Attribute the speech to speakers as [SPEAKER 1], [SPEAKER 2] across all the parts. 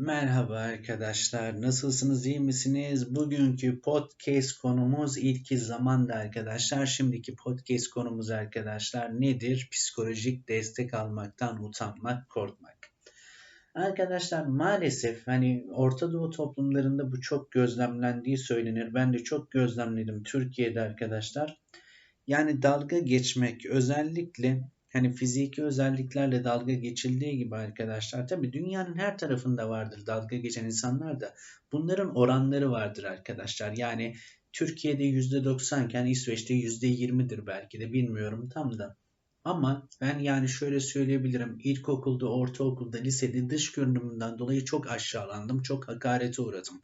[SPEAKER 1] Merhaba arkadaşlar. Nasılsınız? iyi misiniz? Bugünkü podcast konumuz ilki zamanda arkadaşlar. Şimdiki podcast konumuz arkadaşlar nedir? Psikolojik destek almaktan utanmak, korkmak. Arkadaşlar maalesef hani Orta Doğu toplumlarında bu çok gözlemlendiği söylenir. Ben de çok gözlemledim Türkiye'de arkadaşlar. Yani dalga geçmek özellikle hani fiziki özelliklerle dalga geçildiği gibi arkadaşlar tabi dünyanın her tarafında vardır dalga geçen insanlar da bunların oranları vardır arkadaşlar. Yani Türkiye'de %90 iken İsveç'te %20'dir belki de bilmiyorum tam da. Ama ben yani şöyle söyleyebilirim. İlkokulda, ortaokulda, lisede dış görünümünden dolayı çok aşağılandım. Çok hakarete uğradım.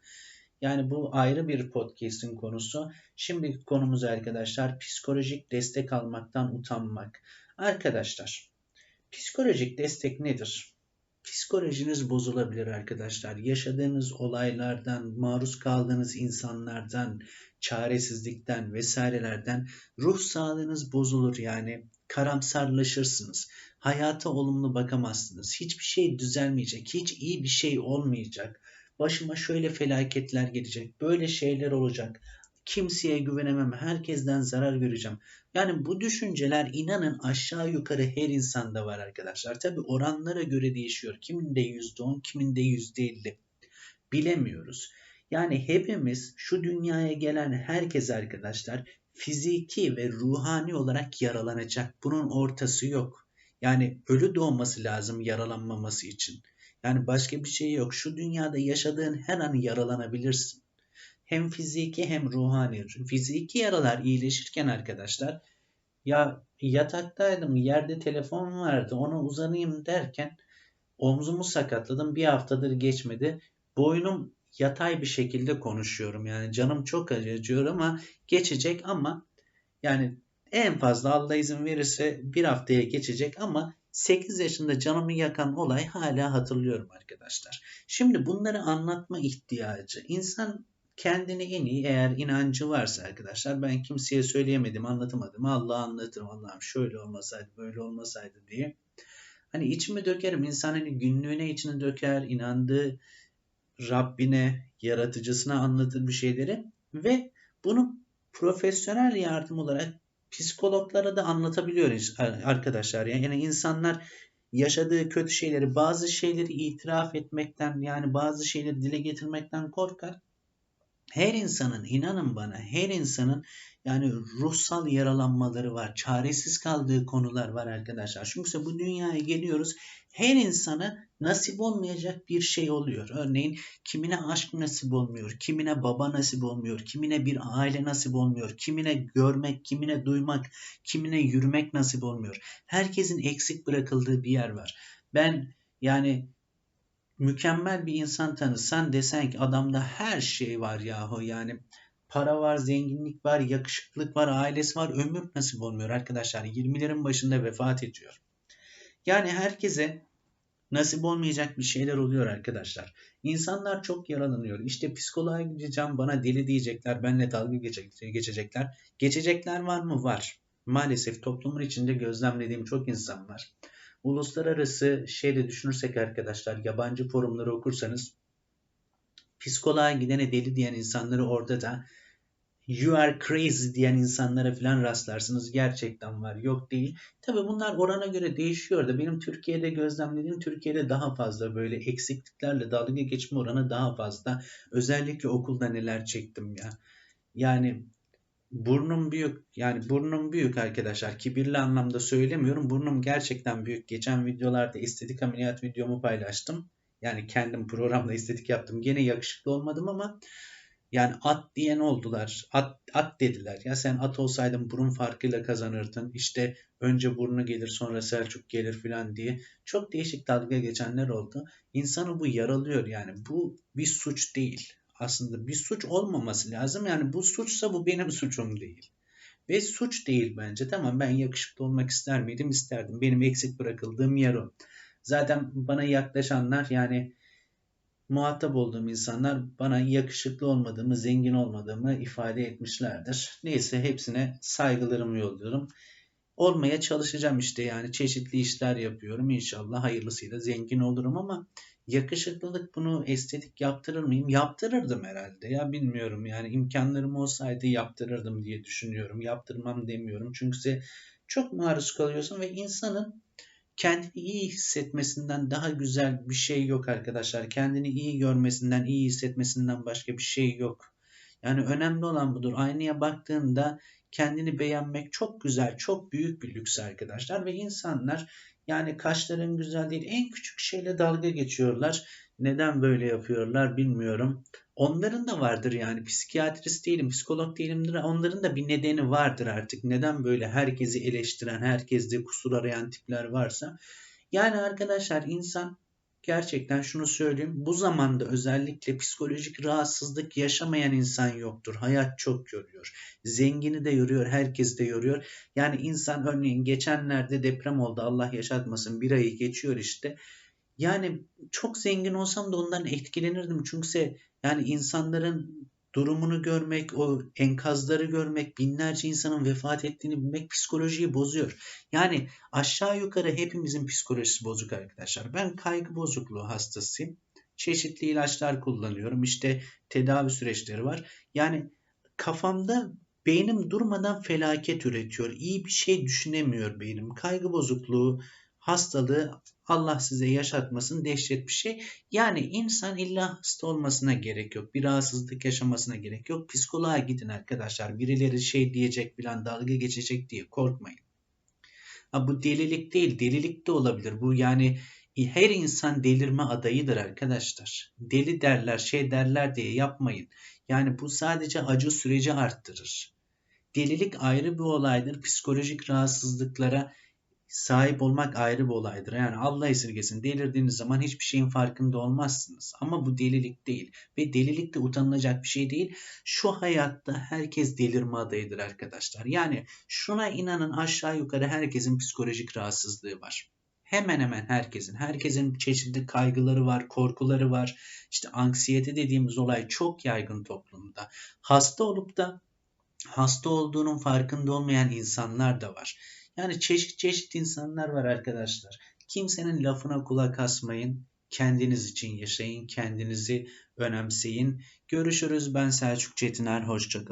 [SPEAKER 1] Yani bu ayrı bir podcast'in konusu. Şimdi konumuz arkadaşlar psikolojik destek almaktan utanmak. Arkadaşlar, psikolojik destek nedir? Psikolojiniz bozulabilir arkadaşlar. Yaşadığınız olaylardan, maruz kaldığınız insanlardan, çaresizlikten vesairelerden ruh sağlığınız bozulur yani karamsarlaşırsınız. Hayata olumlu bakamazsınız. Hiçbir şey düzelmeyecek, hiç iyi bir şey olmayacak. Başıma şöyle felaketler gelecek, böyle şeyler olacak. Kimseye güvenemem, herkesten zarar göreceğim. Yani bu düşünceler inanın aşağı yukarı her insanda var arkadaşlar. Tabi oranlara göre değişiyor. Kiminde %10, kiminde %50. Bilemiyoruz. Yani hepimiz şu dünyaya gelen herkes arkadaşlar fiziki ve ruhani olarak yaralanacak. Bunun ortası yok. Yani ölü doğması lazım yaralanmaması için. Yani başka bir şey yok. Şu dünyada yaşadığın her an yaralanabilirsin. Hem fiziki hem ruhani. Fiziki yaralar iyileşirken arkadaşlar ya yataktaydım yerde telefon vardı ona uzanayım derken omzumu sakatladım bir haftadır geçmedi. Boynum yatay bir şekilde konuşuyorum yani canım çok acıyor ama geçecek ama yani en fazla Allah izin verirse bir haftaya geçecek ama 8 yaşında canımı yakan olay hala hatırlıyorum arkadaşlar. Şimdi bunları anlatma ihtiyacı. İnsan kendini en iyi eğer inancı varsa arkadaşlar ben kimseye söyleyemedim anlatamadım Allah anlatırım Allah'ım şöyle olmasaydı böyle olmasaydı diye. Hani içimi dökerim insan hani günlüğüne içini döker inandığı Rabbine yaratıcısına anlatır bir şeyleri ve bunu profesyonel yardım olarak psikologlara da anlatabiliyoruz arkadaşlar. Yani insanlar yaşadığı kötü şeyleri, bazı şeyleri itiraf etmekten yani bazı şeyleri dile getirmekten korkar. Her insanın inanın bana her insanın yani ruhsal yaralanmaları var. Çaresiz kaldığı konular var arkadaşlar. Çünkü bu dünyaya geliyoruz. Her insana nasip olmayacak bir şey oluyor. Örneğin kimine aşk nasip olmuyor, kimine baba nasip olmuyor, kimine bir aile nasip olmuyor, kimine görmek, kimine duymak, kimine yürümek nasip olmuyor. Herkesin eksik bırakıldığı bir yer var. Ben yani mükemmel bir insan tanısan desen ki adamda her şey var yahu yani para var, zenginlik var, yakışıklık var, ailesi var, ömür nasip olmuyor arkadaşlar. 20'lerin başında vefat ediyor. Yani herkese nasip olmayacak bir şeyler oluyor arkadaşlar. İnsanlar çok yaralanıyor. İşte psikoloğa gideceğim bana deli diyecekler, benle dalga geçecekler. Geçecekler var mı? Var. Maalesef toplumun içinde gözlemlediğim çok insan var. Uluslararası şeyde düşünürsek arkadaşlar yabancı forumları okursanız psikoloğa gidene deli diyen insanları orada da you are crazy diyen insanlara falan rastlarsınız. Gerçekten var. Yok değil. Tabi bunlar orana göre değişiyor da benim Türkiye'de gözlemlediğim Türkiye'de daha fazla böyle eksikliklerle dalga geçme oranı daha fazla. Özellikle okulda neler çektim ya. Yani burnum büyük. Yani burnum büyük arkadaşlar. Kibirli anlamda söylemiyorum. Burnum gerçekten büyük. Geçen videolarda estetik ameliyat videomu paylaştım. Yani kendim programda estetik yaptım. Gene yakışıklı olmadım ama yani at diyen oldular. At, at dediler. Ya sen at olsaydın burun farkıyla kazanırdın. İşte önce burnu gelir sonra Selçuk gelir filan diye. Çok değişik dalga geçenler oldu. İnsanı bu yaralıyor yani. Bu bir suç değil. Aslında bir suç olmaması lazım. Yani bu suçsa bu benim suçum değil. Ve suç değil bence. Tamam ben yakışıklı olmak ister miydim? İsterdim. Benim eksik bırakıldığım yer o. Zaten bana yaklaşanlar yani muhatap olduğum insanlar bana yakışıklı olmadığımı, zengin olmadığımı ifade etmişlerdir. Neyse hepsine saygılarımı yolluyorum. Olmaya çalışacağım işte yani çeşitli işler yapıyorum. İnşallah hayırlısıyla zengin olurum ama yakışıklılık bunu estetik yaptırır mıyım? Yaptırırdım herhalde. Ya bilmiyorum yani imkanlarım olsaydı yaptırırdım diye düşünüyorum. Yaptırmam demiyorum. Çünkü çok maruz kalıyorsun ve insanın kendini iyi hissetmesinden daha güzel bir şey yok arkadaşlar. Kendini iyi görmesinden, iyi hissetmesinden başka bir şey yok. Yani önemli olan budur. Aynaya baktığında kendini beğenmek çok güzel, çok büyük bir lüks arkadaşlar ve insanlar yani kaşların güzel değil en küçük şeyle dalga geçiyorlar. Neden böyle yapıyorlar bilmiyorum. Onların da vardır yani psikiyatrist değilim, psikolog değilimdir. Onların da bir nedeni vardır artık. Neden böyle herkesi eleştiren, herkeste kusur arayan tipler varsa. Yani arkadaşlar insan gerçekten şunu söyleyeyim. Bu zamanda özellikle psikolojik rahatsızlık yaşamayan insan yoktur. Hayat çok yoruyor. Zengini de yoruyor, herkes de yoruyor. Yani insan örneğin geçenlerde deprem oldu. Allah yaşatmasın. Bir ayı geçiyor işte. Yani çok zengin olsam da ondan etkilenirdim. Çünkü yani insanların durumunu görmek, o enkazları görmek, binlerce insanın vefat ettiğini bilmek psikolojiyi bozuyor. Yani aşağı yukarı hepimizin psikolojisi bozuk arkadaşlar. Ben kaygı bozukluğu hastasıyım. Çeşitli ilaçlar kullanıyorum. İşte tedavi süreçleri var. Yani kafamda beynim durmadan felaket üretiyor. İyi bir şey düşünemiyor beynim. Kaygı bozukluğu, hastalığı Allah size yaşatmasın dehşet bir şey. Yani insan illa hasta olmasına gerek yok. Bir rahatsızlık yaşamasına gerek yok. Psikoloğa gidin arkadaşlar. Birileri şey diyecek bilen dalga geçecek diye korkmayın. Ha, bu delilik değil. Delilik de olabilir. Bu yani her insan delirme adayıdır arkadaşlar. Deli derler, şey derler diye yapmayın. Yani bu sadece acı süreci arttırır. Delilik ayrı bir olaydır. Psikolojik rahatsızlıklara sahip olmak ayrı bir olaydır. Yani Allah esirgesin delirdiğiniz zaman hiçbir şeyin farkında olmazsınız. Ama bu delilik değil. Ve delilik de utanılacak bir şey değil. Şu hayatta herkes delirme adayıdır arkadaşlar. Yani şuna inanın aşağı yukarı herkesin psikolojik rahatsızlığı var. Hemen hemen herkesin. Herkesin çeşitli kaygıları var, korkuları var. İşte anksiyete dediğimiz olay çok yaygın toplumda. Hasta olup da hasta olduğunun farkında olmayan insanlar da var. Yani çeşit çeşit insanlar var arkadaşlar. Kimsenin lafına kulak asmayın. Kendiniz için yaşayın. Kendinizi önemseyin. Görüşürüz. Ben Selçuk Çetiner. Hoşçakalın.